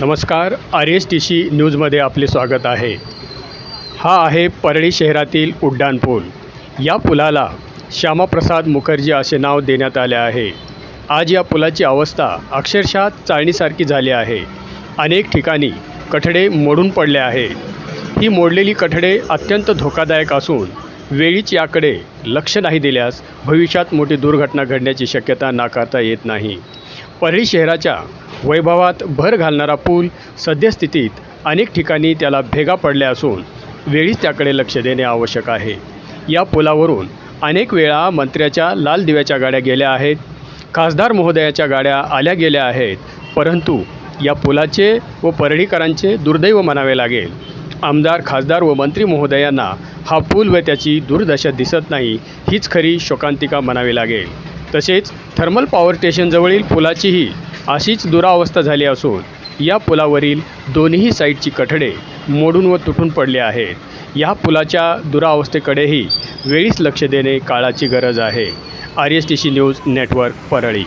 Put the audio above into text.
नमस्कार R S T C न्यूजमध्ये आपले स्वागत आहे. हा आहे परळी शहरातील उड्डाण पूल. या पुलाला श्यामाप्रसाद मुखर्जी असे नाव देण्यात आले आहे. आज या पुलाची अवस्था अक्षरशः चाळणीसारखी झाली आहे. अनेक ठिकाणी कठडे मोडून पडले आहे. ही मोडलेली कठडे अत्यंत धोकादायक असून वेळीच याकडे लक्ष नाही दिल्यास भविष्यात मोठी दुर्घटना घडण्याची शक्यता नाकारता येत नाही. परळी शहराच्या वैभवात भर घालणारा पूल सद्यस्थितीत अनेक ठिकाणी त्याला भेगा पडल्या असून वेळीच त्याकडे लक्ष देणे आवश्यक आहे. या पुलावरून अनेक वेळा मंत्र्याच्या लाल दिव्याच्या गाड्या गेल्या आहेत खासदार महोदयाच्या गाड्या आल्या गेल्या आहेत परंतु या पुलाचे व परळीकरांचे दुर्दैव म्हणावे लागेल. आमदार खासदार व मंत्री महोदयांना हा पूल व त्याची दुर्दशा दिसत नाही हीच खरी शोकांतिका म्हणावी लागेल. तसेच थर्मल पॉवर स्टेशनजवळील पुलाचीही अशीच दुरावस्था झाली असून या पुलावरील दोन्ही साईडची कठडे मोडून व तुटून पडले आहेत. या पुलाच्या दुरावस्थेकडेही वेळीच लक्ष देणे काळाची गरज आहे. R S T C news network Parli.